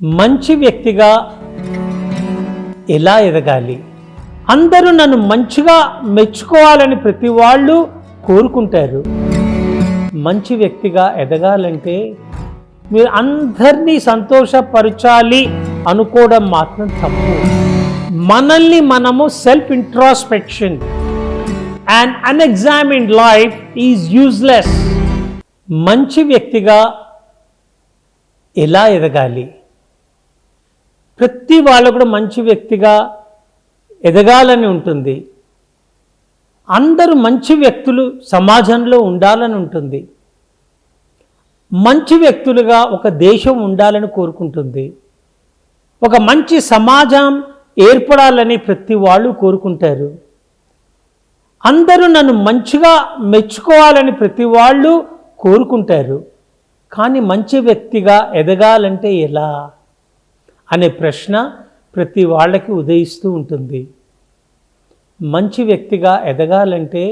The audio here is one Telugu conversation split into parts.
మంచి వ్యక్తిగా ఎలా ఎదగాలి? అందరూ నన్ను మంచిగా మెచ్చుకోవాలని ప్రతి వాళ్ళు కోరుకుంటారు. మంచి వ్యక్తిగా ఎదగాలంటే మీరు అందరినీ సంతోషపరచాలి అనుకోవడం మాత్రం తప్పు. మనల్ని మనము self introspection and unexamined life is useless మంచి వ్యక్తిగా ఎలా ఎదగాలి? ప్రతి వాళ్ళు కూడా మంచి వ్యక్తిగా ఎదగాలని ఉంటుంది. అందరూ మంచి వ్యక్తులు సమాజంలో ఉండాలని ఉంటుంది. మంచి వ్యక్తులుగా ఒక దేశం ఉండాలని కోరుకుంటుంది. ఒక మంచి సమాజం ఏర్పడాలని ప్రతి వాళ్ళు కోరుకుంటారు. అందరూ నన్ను మంచిగా మెచ్చుకోవాలని ప్రతి వాళ్ళు కోరుకుంటారు. కానీ మంచి వ్యక్తిగా ఎదగాలంటే ఎలా? అనే ప్రశ్న ప్రతి వాళ్ళకి ఉదయిస్తూ ఉంటుంది. మంచి వ్యక్తిగా ఎదగాలంటే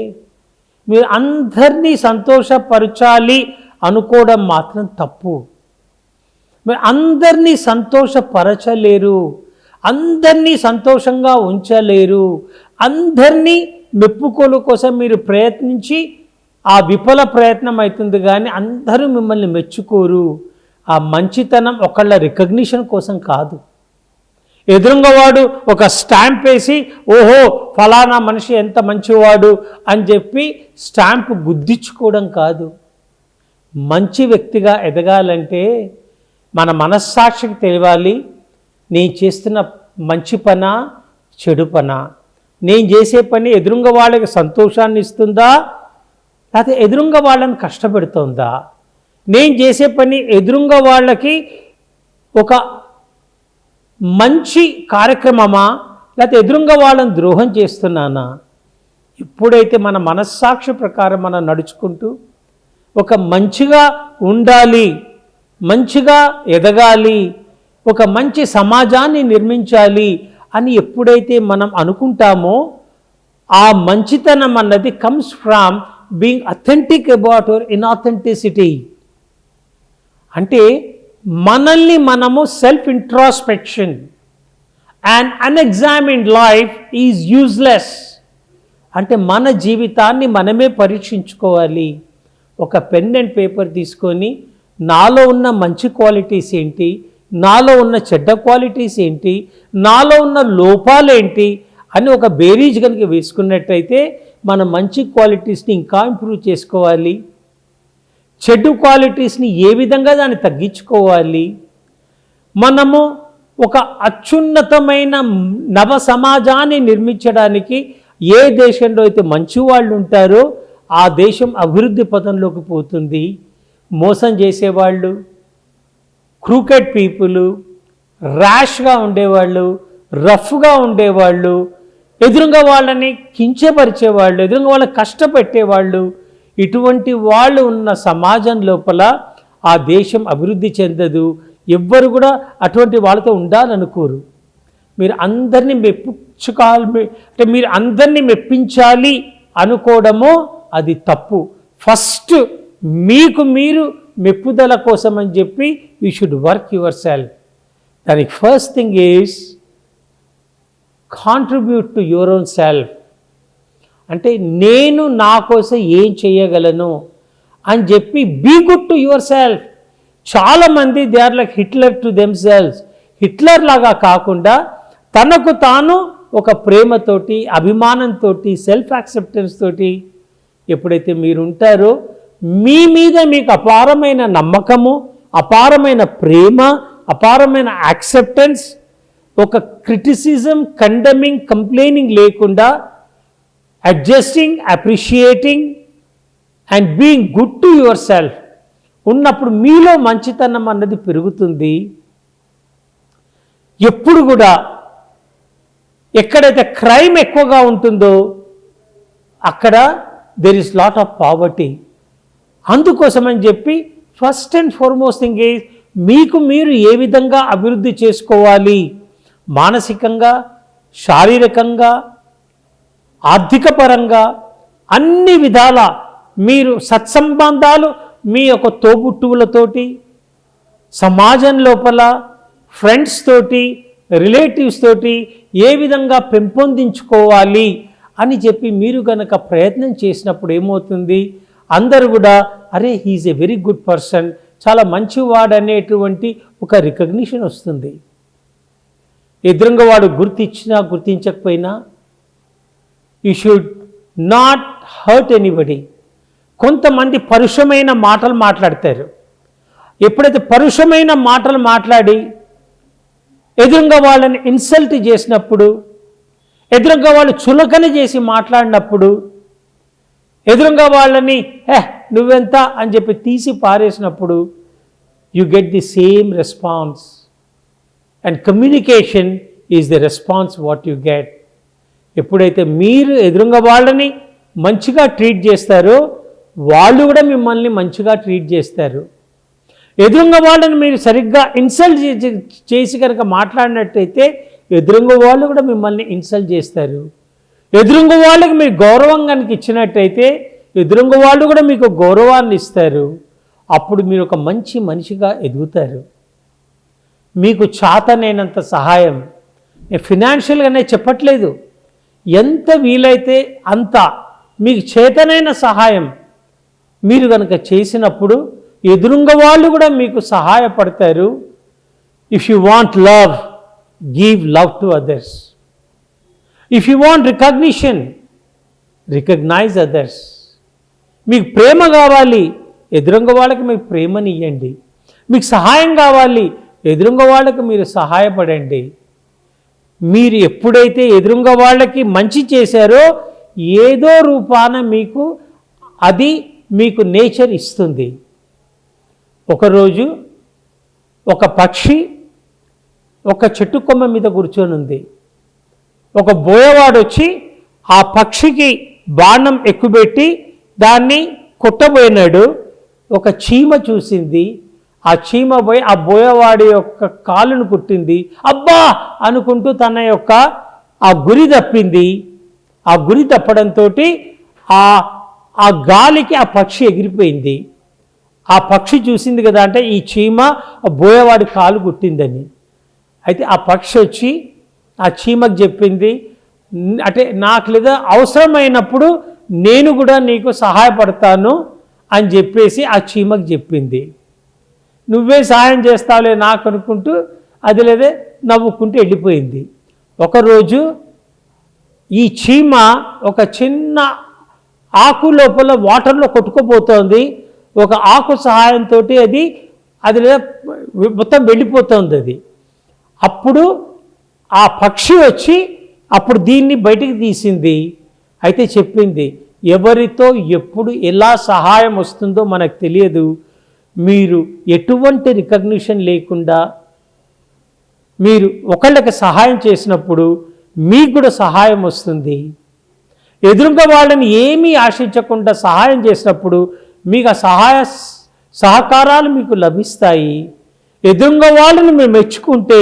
మీరు అందరినీ సంతోషపరచాలి అనుకోవడం మాత్రం తప్పు. మీరు అందరినీ సంతోషపరచలేరు అందరినీ సంతోషంగా ఉంచలేరు అందరినీ మెప్పుకోలు కోసం మీరు ప్రయత్నించి ఆ విఫల ప్రయత్నం అవుతుంది కానీ అందరూ మిమ్మల్ని మెచ్చుకోరు. ఆ మంచితనం ఒకళ్ళ రికగ్నిషన్ కోసం కాదు. ఎదురుంగవాడు ఒక స్టాంప్ వేసి ఓహో ఫలానా మనిషి ఎంత మంచివాడు అని చెప్పి స్టాంప్ గుద్దించుకోవడం కాదు. మంచి వ్యక్తిగా ఎదగాలంటే మన మనస్సాక్షికి తెలియాలి నేను చేస్తున్న మంచి పన చెడు పన? నేను చేసే పని ఎదురుంగ వాళ్ళకి సంతోషాన్ని ఇస్తుందా? లేకపోతే ఎదురుంగ వాళ్ళని కష్టపెడుతుందా? నేను చేసే పని ఎదురుగా వాళ్ళకి ఒక మంచి కార్యక్రమమా? లేకపోతే ఎదురుగా వాళ్ళని ద్రోహం చేస్తున్నానా? ఎప్పుడైతే మన మనస్సాక్షి ప్రకారం మనం నడుచుకుంటూ ఒక మంచిగా ఉండాలి మంచిగా ఎదగాలి ఒక మంచి సమాజాన్ని నిర్మించాలి అని ఎప్పుడైతే మనం అనుకుంటామో ఆ మంచితనం అన్నది comes from being authentic about in authenticity అంటే మనల్ని మనము self introspection and unexamined life is useless అంటే మన జీవితాన్ని మనమే పరీక్షించుకోవాలి. ఒక పెన్ అండ్ పేపర్ తీసుకొని నాలో ఉన్న మంచి క్వాలిటీస్ ఏంటి? నాలో ఉన్న చెడ్డ క్వాలిటీస్ ఏంటి? నాలో ఉన్న లోపాలు ఏంటి? అని ఒక బేరీజ్ కనుక వేసుకున్నట్టయితే మన మంచి క్వాలిటీస్ని ఇంకా ఇంప్రూవ్ చేసుకోవాలి. చెడు క్వాలిటీస్ని ఏ విధంగా దాన్ని తగ్గించుకోవాలి? మనము ఒక అత్యున్నతమైన నవ సమాజాన్ని నిర్మించడానికి ఏ దేశంలో అయితే మంచి వాళ్ళు ఉంటారో ఆ దేశం అభివృద్ధి పథంలోకి పోతుంది. మోసం చేసేవాళ్ళు క్రూకెట్ పీపుల్ ర్యాష్గా ఉండేవాళ్ళు రఫ్గా ఉండేవాళ్ళు ఎదురుగా వాళ్ళని కించపరిచేవాళ్ళు ఎదురుగా వాళ్ళని కష్టపెట్టేవాళ్ళు ఇటువంటి వాళ్ళు ఉన్న సమాజం లోపల ఆ దేశం అభివృద్ధి చెందదు. ఎవ్వరు కూడా అటువంటి వాళ్ళతో ఉండాలనుకోరు. మీరు అందరినీ మెప్పించుకోవాలి అంటే మీరు అందరినీ మెప్పించాలి అనుకోవడమో అది తప్పు. ఫస్ట్ మీకు మీరు మెప్పుదల కోసం అని చెప్పి you should work your self దానికి first thing is contribute to your own self అంటే నేను నా కోసం ఏం చేయగలను అని చెప్పి be good to your self చాలామంది they are like Hitler to them selves Hitler లాగా కాకుండా తనకు తాను ఒక ప్రేమతోటి అభిమానంతో సెల్ఫ్ యాక్సెప్టెన్స్ తోటి ఎప్పుడైతే మీరు ఉంటారో మీ మీద మీకు అపారమైన నమ్మకము అపారమైన ప్రేమ అపారమైన యాక్సెప్టెన్స్ ఒక క్రిటిసిజం కండమింగ్ కంప్లైనింగ్ లేకుండా adjusting appreciating and being good to your self ఉన్నప్పుడు మీలో మంచితనం అన్నది పెరుగుతుంది. ఎప్పుడు కూడా ఎక్కడైతే క్రైమ్ ఎక్కువగా ఉంటుందో అక్కడ there is lot of poverty అందుకోసమని చెప్పి first and foremost thing is మీకు మీరు ఏ విధంగా అభివృద్ధి చేసుకోవాలి? మానసికంగా శారీరకంగా ఆర్థిక పరంగా అన్ని విధాల మీరు సత్సంబంధాలు మీ యొక్క తోబుట్టువులతోటి సమాజం లోపల ఫ్రెండ్స్ తోటి రిలేటివ్స్ తోటి ఏ విధంగా పెంపొందించుకోవాలి అని చెప్పి మీరు కనుక ప్రయత్నం చేసినప్పుడు ఏమవుతుంది? అందరు కూడా అరే he is a very good person చాలా మంచివాడు అనేటువంటి ఒక రికగ్నిషన్ వస్తుంది. ఎదురుగా వాడు గుర్తించినా గుర్తించకపోయినా you should not hurt anybody కొంతమంది పరుషమైన మాటలు మాట్లాడతారు. ఎప్పుడైతే పరుషమైన మాటలు మాట్లాడి ఎదురుగా వాళ్ళని ఇన్సల్ట్ చేసినప్పుడు ఎదురుగా వాళ్ళు చులకన చేసి మాట్లాడినప్పుడు ఎదురుగా వాళ్ళని హే నువ్వెంత? అని చెప్పి తీసి పారేసినప్పుడు you get the same response and communication is the response what you get ఎప్పుడైతే మీరు ఎదురుగా వాళ్ళని మంచిగా ట్రీట్ చేస్తారో వాళ్ళు కూడా మిమ్మల్ని మంచిగా ట్రీట్ చేస్తారు. ఎదురుగా వాళ్ళని మీరు సరిగ్గా ఇన్సల్ట్ చేసి కనుక మాట్లాడినట్టయితే ఎదురుంగ వాళ్ళు కూడా మిమ్మల్ని ఇన్సల్ట్ చేస్తారు. ఎదురుంగ వాళ్ళకి మీరు గౌరవం కనుక ఇచ్చినట్టయితే ఎదురుంగ వాళ్ళు కూడా మీకు గౌరవాన్ని ఇస్తారు. అప్పుడు మీరు ఒక మంచి మనిషిగా ఎదుగుతారు. మీకు చాతనైనంత సహాయం. నేను ఫినాన్షియల్గానే చెప్పట్లేదు. ఎంత వీలైతే అంత మీకు చేతనైన సహాయం మీరు కనుక చేసినప్పుడు ఎదురుంగ వాళ్ళు కూడా మీకు సహాయపడతారు. If you want love give love to others if you want recognition recognise others మీకు ప్రేమ కావాలి ఎదురుంగ వాళ్ళకి మీకు ప్రేమని ఇవ్వండి మీకు సహాయం కావాలి ఎదురుంగ వాళ్ళకి మీరు సహాయపడండి. మీరు ఎప్పుడైతే ఎదురుంగ వాళ్ళకి మంచి చేశారో ఏదో రూపాన మీకు అది మీకు నేచర్ ఇస్తుంది. ఒకరోజు ఒక పక్షి ఒక చెట్టు కొమ్మ మీద కూర్చొని ఉంది. ఒక బోయవాడు వచ్చి ఆ పక్షికి బాణం ఎక్కుబెట్టి దాన్ని కొట్టబోయినాడు. ఒక చీమ చూసింది. ఆ చీమ పోయి ఆ బోయవాడి యొక్క కాలును కుట్టింది. అబ్బా! అనుకుంటూ తన యొక్క ఆ గురి తప్పింది. ఆ గురి తప్పడంతో ఆ ఆ గాలికి ఆ పక్షి ఎగిరిపోయింది. ఆ పక్షి చూసింది కదా అంటే ఈ చీమ బోయవాడి కాలు కుట్టిందని. అయితే ఆ పక్షి వచ్చి ఆ చీమకు చెప్పింది అంటే నాకు లేదా అవసరమైనప్పుడు నేను కూడా నీకు సహాయపడతాను అని చెప్పేసి ఆ చీమకు చెప్పింది. నువ్వే సహాయం చేస్తావులే నాకు అనుకుంటూ అది లేదే నవ్వుకుంటూ వెళ్ళిపోయింది. ఒకరోజు ఈ చీమ ఒక చిన్న ఆకు లోపల వాటర్లో కొట్టుకుపోతోంది. ఒక ఆకు సహాయంతో అది అది లేదా మొత్తం వెళ్ళిపోతుంది అది. అప్పుడు ఆ పక్షి వచ్చి అప్పుడు దీన్ని బయటికి తీసింది. అయితే చెప్పింది ఎవరితో ఎప్పుడు ఎలా సహాయం వస్తుందో మనకు తెలియదు. మీరు ఎటువంటి రికగ్నిషన్ లేకుండా మీరు ఒకళ్ళకి సహాయం చేసినప్పుడు మీకు కూడా సహాయం వస్తుంది. ఎదురుగా వాళ్ళని ఏమీ ఆశించకుండా సహాయం చేసినప్పుడు మీకు ఆ సహాయ సహకారాలు మీకు లభిస్తాయి. ఎదురుగా వాళ్ళని మీరు మెచ్చుకుంటే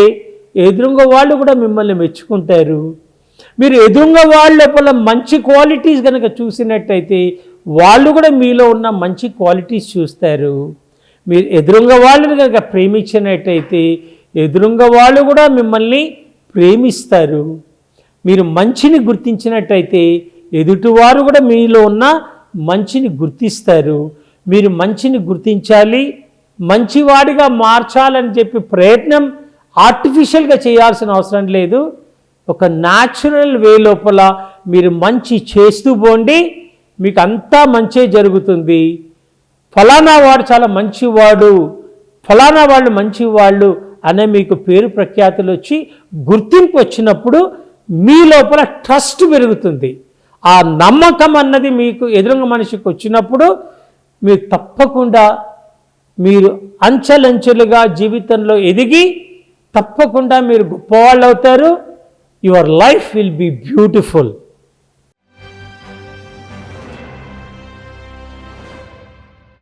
ఎదురుగా వాళ్ళు కూడా మిమ్మల్ని మెచ్చుకుంటారు. మీరు ఎదురుగా వాళ్ళ లోపల మంచి క్వాలిటీస్ కనుక చూసినట్టయితే వాళ్ళు కూడా మీలో ఉన్న మంచి క్వాలిటీస్ చూస్తారు. మీరు ఎదురుంగ వాళ్ళని కనుక ప్రేమించినట్టయితే ఎదురుంగ వాళ్ళు కూడా మిమ్మల్ని ప్రేమిస్తారు. మీరు మంచిని గుర్తించినట్టయితే ఎదుటివారు కూడా మీలో ఉన్న మంచిని గుర్తిస్తారు. మీరు మంచిని గుర్తించాలి మంచివాడిగా మార్చాలని చెప్పి ప్రయత్నం ఆర్టిఫిషియల్గా చేయాల్సిన అవసరం లేదు. ఒక న్యాచురల్ వే లోపల మీరు మంచి చేస్తూ పోండి మీకు అంతా మంచే జరుగుతుంది. ఫలానా వాడు చాలా మంచివాడు ఫలానా వాళ్ళు మంచివాళ్ళు అనే మీకు పేరు ప్రఖ్యాతులు వచ్చి గుర్తింపు వచ్చినప్పుడు మీ లోపల ట్రస్ట్ పెరుగుతుంది. ఆ నమ్మకం అన్నది మీకు ఎదురుంగ మనిషికి వచ్చినప్పుడు మీరు తప్పకుండా మీరు అంచెలంచెలుగా జీవితంలో ఎదిగి తప్పకుండా మీరు గొప్పవాళ్ళు అవుతారు. Your life will be beautiful